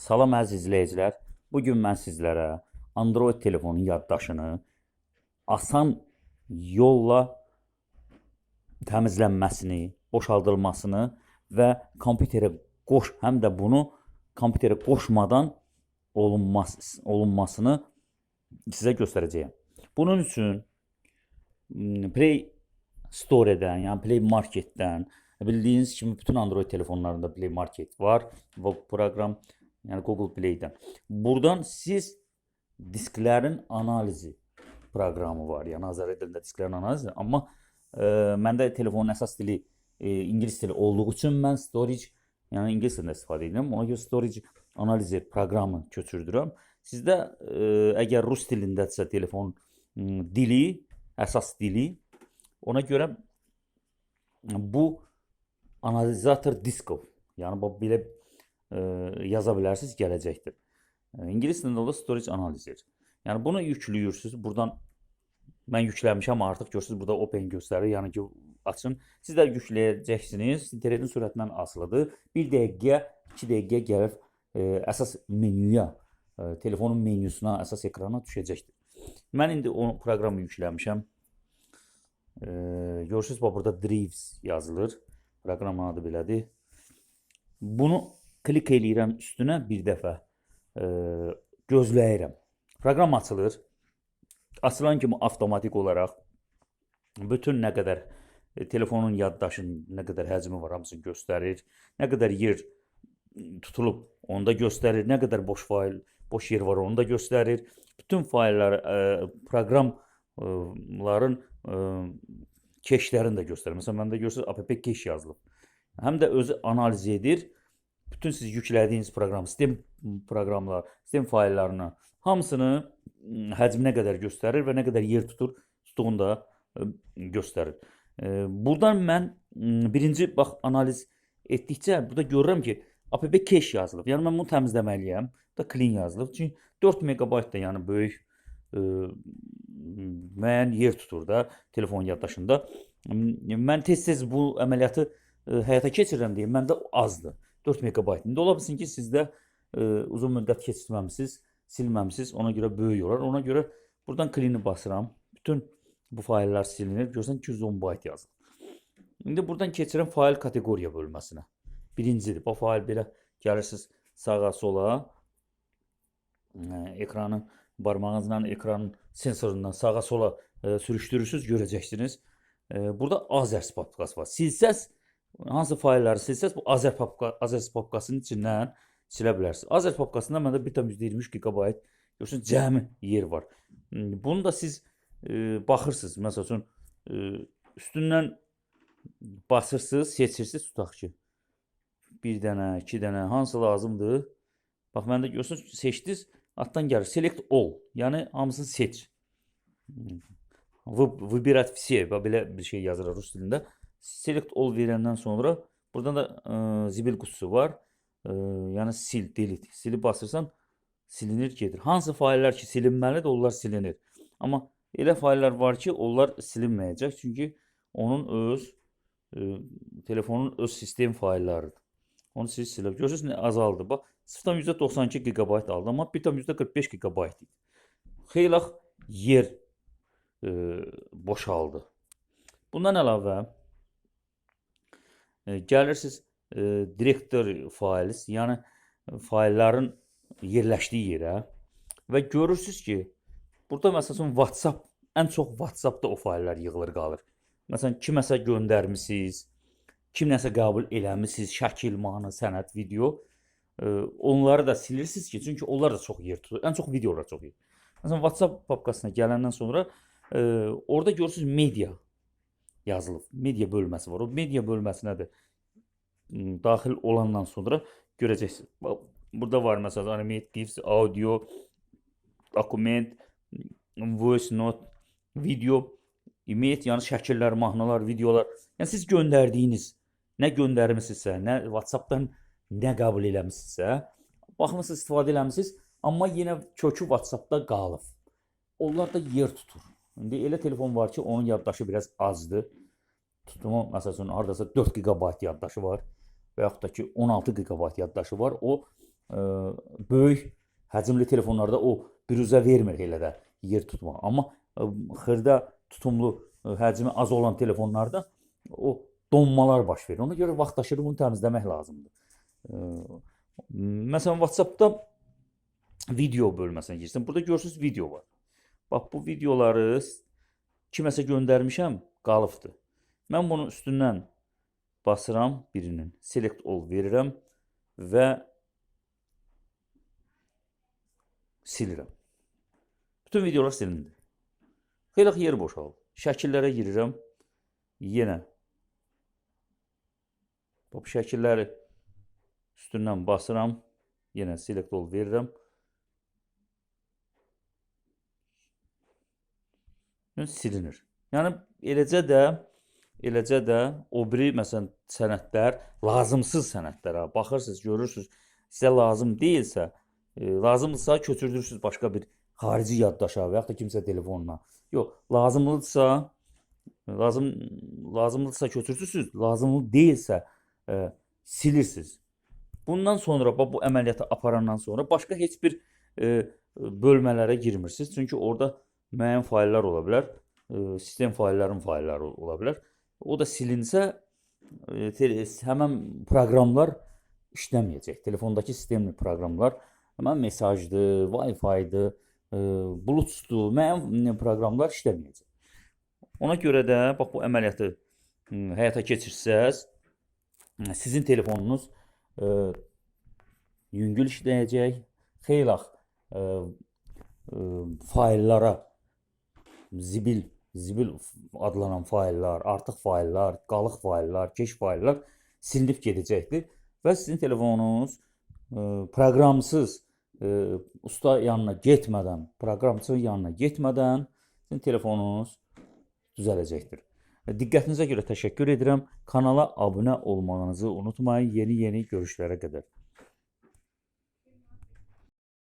Salam əziz izləyicilər. Bu gün mən sizlərə Android telefonun yaddaşını asan yolla təmizlənməsini, boşaldılmasını və kompüterə qoş, həm də bunu kompüterə qoşmadan olunmaz olunmasını sizə göstərəcəyəm. Bunun üçün m, Play Store-dən, yəni Play Market-dən bildiyiniz kimi bütün Android telefonlarında Play Market var. Bu proqram yəni Google Play-dən. Buradan siz disklərin analizi proqramı var. Yəni Azər dilində disklərin analizi, amma e, məndə telefonun əsas dili e, ingilis dili olduğu üçün mən storage, yəni ingilis dilində istifadə edirəm. Ona görə storage analizi proqramı köçürdürəm. Sizdə e, əgər rus dilindədirsə telefon m, dili, əsas dili, ona görə bu analizator diskov, yəni bu belə yaza bilərsiniz, gələcəkdir. E, İngilis dilində da storage analizer. Yəni bunu yüklüyürsüz. Buradan mən yükləmişəm artıq görürsüz burada open göstərir. Yəni ki açın. Siz də yükləyəcəksiniz. İnternetin sürətindən asılıdır. 1 dəqiqə, 2 dəqiqə gəlib e, əsas menyuya, e, telefonun menyusuna, əsas ekrana düşəcəkdir. Mən indi o proqramı yükləmişəm. E, görürsüz bax burada Drives yazılır. Proqramın adı belədir. Bunu klik eləyirəm üstünə bir dəfə. E, gözləyirəm. Proqram açılır. Açılan kimi avtomatik olaraq bütün nə qədər e, telefonun yaddaşının nə qədər həcmi var hamısını göstərir. Nə qədər yer tutulub onu da göstərir. Nə qədər boş fayl, boş yer var onu da göstərir. Bütün fayllar ə, proqramların ə, keşlərini də göstərir. Məsələn məndə görürsüz app keş yazılıb. Həm də özü analiz edir. Bütün siz yüklədiyiniz proqram, sistem proqramlar, sistem fayllarını hamısını həcminə qədər göstərir və nə qədər yer tutur, tutduğunu da göstərir. Ə, Buradan mən birinci bax analiz etdikcə burada görürəm ki, app cache yazılıb. Yəni mən bunu təmizləməliyəm. Da clean yazılıb. Çünki 4 megabayt da yəni böyük ə, müəyyən yer tutur da telefon yaddaşında. Mən tez-tez bu əməliyyatı ə, həyata keçirirəm deyə məndə azdır. 4 megabayt. İndi ola bilsin ki, sizdə ə, uzun müddət keçirməmisiniz, silməmisiniz. Ona görə böyük olar. Ona görə buradan clean-i basıram. Bütün bu fayllar silinir. Görsən 210 bayt yazılıb. İndi buradan keçirəm fayl kateqoriya bölməsinə. Birincidir. Bu fayl belə gəlirsiniz sağa sola. Ə, Ekranı barmağınızla ekranın sensorundan sağa sola ə, sürüşdürürsüz, görəcəksiniz. Ə, Burada Azers papkası var. Silsəz hansı faylları silsəz bu Azer papka Azers papkasının içindən silə bilərsiniz. Azer papkasında məndə 1.23 GB görürsüz cəmi yer var. M, Bunu da siz ə, baxırsınız. Məsəl üçün ə, üstündən basırsınız, seçirsiniz tutaq ki. Bir dənə, iki dənə hansı lazımdır? Bax məndə görürsüz seçdiniz, altdan gəlir select all. Yəni hamısını seç. Вы- Выбирать все. Bax belə bir şey yazır rus dilində. Select all verəndən sonra buradan da ə, zibil qutusu var. Ə, yəni sil, delete. Silib basırsan silinir, gedir. Hansı fayllar ki silinməlidir, onlar silinir. Amma elə fayllar var ki, onlar silinməyəcək. Çünki onun öz ə, telefonun öz sistem fayllarıdır. Onu siz silə görürsüz nə azaldı. Bax 0.92 GB aldı, amma 1.45 GB idi. Xeyli yer e, boşaldı. Bundan əlavə e, gəlirsiniz e, direktor faylı, yəni faylların yerləşdiyi yerə və görürsüz ki, burada məsələn WhatsApp ən çox WhatsApp-da o fayllar yığılır qalır. Məsələn kiməsə göndərmisiniz, kim nəsə qəbul eləmisiniz, şəkil, mahnı, sənət, video. E, onları da silirsiniz ki, çünki onlar da çox yer tutur. Ən çox videolar çox yer. Məsələn WhatsApp papkasına gələndən sonra e, orada görürsüz media yazılıb. Media bölməsi var. O media bölməsinə də daxil olandan sonra görəcəksiniz. Burada var məsələn animate gifs, audio, dokument, voice note, video, image, yəni şəkillər, mahnılar, videolar. Yəni siz göndərdiyiniz, nə göndərmisinizsə, nə WhatsApp-dan nə qəbul eləmisinizsə, baxmısınız, istifadə eləmisiniz, amma yenə kökü WhatsApp-da qalıb. Onlar da yer tutur. İndi elə telefon var ki, onun yaddaşı biraz azdır. Tutumu məsələn hardasa 4 GB yaddaşı var və yaxud da ki 16 GB yaddaşı var. O e, böyük həcmli telefonlarda o büruzə vermir elə də yer tutmaq. Amma e, xırda tutumlu e, həcmi az olan telefonlarda o donmalar baş verir. Ona görə vaxtaşırı bunu təmizləmək lazımdır. E, Məsələn WhatsApp-da video bölməsinə girsən. Burada görürsüz video var. Bax bu videoları kiməsə göndərmişəm, qalıbdır. Mən bunu üstündən basıram birinin. Select all verirəm və silirəm. Bütün videolar silindi. Xeyli yer boşaldı. Şəkillərə girirəm. Yenə bu şəkilləri üstündən basıram. Yenə select all verirəm. Silinir. Yəni eləcə də eləcə də o biri məsələn sənədlər lazımsız sənədlərə baxırsınız, görürsüz, sizə lazım deyilsə, e, lazımdırsa köçürdürsüz başqa bir xarici yaddaşa və ya da kimsə telefonuna. Yox, lazımlıdırsa lazım lazımlıdırsa köçürürsüz, lazımlı deyilsə e, silirsiniz. Bundan sonra bax bu əməliyyatı aparandan sonra başqa heç bir e, bölmələrə girmirsiniz. Çünki orada müəyyən fayllar ola bilər. E, sistem faylların faylları ola bilər. O da silinsə e, həmin proqramlar işləməyəcək. Telefondakı sistemli proqramlar həmin mesajdır, Wi-Fi-dır, e, Bluetooth-dur, müəyyən. Ona görə də bax bu əməliyyatı həyata keçirsəz, sizin telefonunuz e, yüngül işləyəcək, e, fayllara zibil zibil adlanan fayllar, artıq fayllar, qalıq fayllar, keş fayllar silinib gedəcəkdir və sizin telefonunuz e, proqramsız e, usta yanına getmədən, proqramçı yanına getmədən sizin telefonunuz düzələcəkdir. Diqqətinizə görə təşəkkür edirəm. Kanala abunə olmağınızı unutmayın. Yeni-yeni görüşlərə qədər.